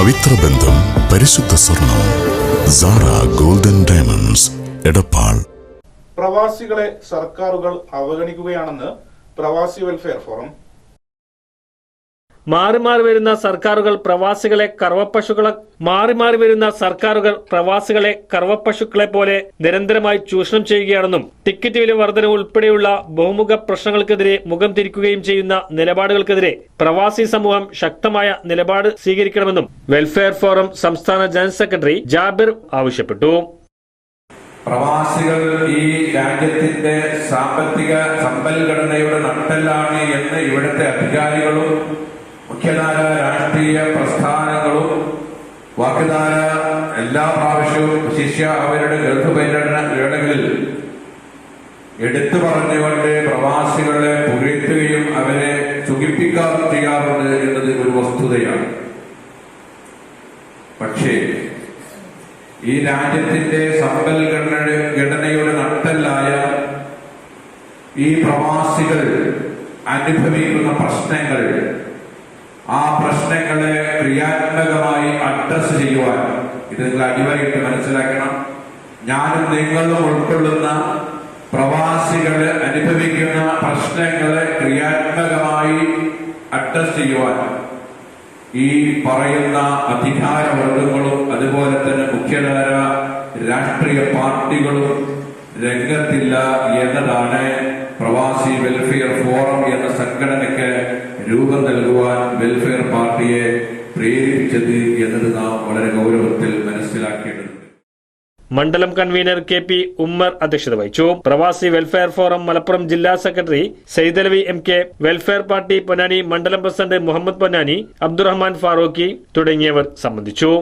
പവിത്ര ബന്ധം പരിശുദ്ധ സ്വർണം സാറ ഗോൾഡൻ ഡയമണ്ട്സ് എടപ്പാൾ. പ്രവാസികളെ സർക്കാരുകൾ അവഗണിക്കുകയാണെന്ന് പ്രവാസി വെൽഫെയർ ഫോറം മാറി മാറി വരുന്ന സർക്കാരുകൾ പ്രവാസികളെ കറവപ്പശുക്കളെ മാറി മാറി വരുന്ന സർക്കാരുകൾ പ്രവാസികളെ കറവപ്പശുക്കളെ പോലെ നിരന്തരമായി ചൂഷണം ചെയ്യുകയാണെന്നും ടിക്കറ്റ് വില വർധന ഉൾപ്പെടെയുള്ള ബഹുമുഖ പ്രശ്നങ്ങൾക്കെതിരെ മുഖം തിരിക്കുകയും ചെയ്യുന്ന നിലപാടുകൾക്കെതിരെ പ്രവാസി സമൂഹം ശക്തമായ നിലപാട് സ്വീകരിക്കണമെന്നും വെൽഫെയർ ഫോറം സംസ്ഥാന ജനറൽ സെക്രട്ടറി ജാബിർ ആവശ്യപ്പെട്ടു. പ്രവാസികൾ ഈ രാജ്യത്തിന്റെ സാമ്പത്തിക സമ്പൽഘടനയുടെ നട്ടെല്ലാണ് എന്ന് ഇവിടുത്തെ അധികാരികളും മുഖ്യധാര രാഷ്ട്രീയ പ്രസ്ഥാനങ്ങളും വാക്കുധാര എല്ലാ പ്രാവശ്യവും ശിഷ്യ അവരുടെ ഗൾഫ് പര്യടന വേളകളിൽ എടുത്തു പറഞ്ഞുകൊണ്ട് പ്രവാസികളെ പുകഴ്ത്തുകയും അവരെ സുഖിപ്പിക്കാറും ചെയ്യാറുണ്ട് എന്നത് ഒരു വസ്തുതയാണ്. പക്ഷേ ഈ രാജ്യത്തിന്റെ സമ്പൽഘടന ഘടനയുടെ നട്ടല്ലായ ഈ പ്രവാസികൾ അനുഭവിക്കുന്ന പ്രശ്നങ്ങൾ ആ പ്രശ്നങ്ങളെ ക്രിയാത്മകമായി അഡ്രസ് ചെയ്യുവാൻ. ഇത് നിങ്ങൾ അടിവരയിട്ട് മനസ്സിലാക്കണം. ഞാനും നിങ്ങളും ഉൾക്കൊള്ളുന്ന പ്രവാസികൾ അനുഭവിക്കുന്ന പ്രശ്നങ്ങളെ ക്രിയാത്മകമായി അഡ്രസ് ചെയ്യുവാൻ. ഈ പറയുന്ന അധികാരവർഗങ്ങളും അതുപോലെ തന്നെ മുഖ്യധാര രാഷ്ട്രീയ പാർട്ടികളും രംഗത്തില്ല എന്നതാണ് പ്രവാസി വെൽഫെയർ ഫോറം എന്ന സംഘടനയ്ക്ക് രൂപം നൽകുവാൻ വെൽഫെയർ പാർട്ടിയെ പ്രേരിപ്പിച്ചത് എന്നത് നാം വളരെ ഗൗരവത്തിൽ മനസ്സിലാക്കേണ്ടതുണ്ട്. മണ്ഡലം കൺവീനർ കെ പി ഉമ്മർ അധ്യക്ഷത വഹിച്ചു. പ്രവാസി വെൽഫെയർ ഫോറം മലപ്പുറം ജില്ലാ secretary Saidalavi M K welfare party Ponnani മണ്ഡലം പ്രസിഡന്റ് മുഹമ്മദ് പൊന്നാനി അബ്ദുറഹ്മാൻ ഫാറൂഖി തുടങ്ങിയവർ സംബന്ധിച്ചു.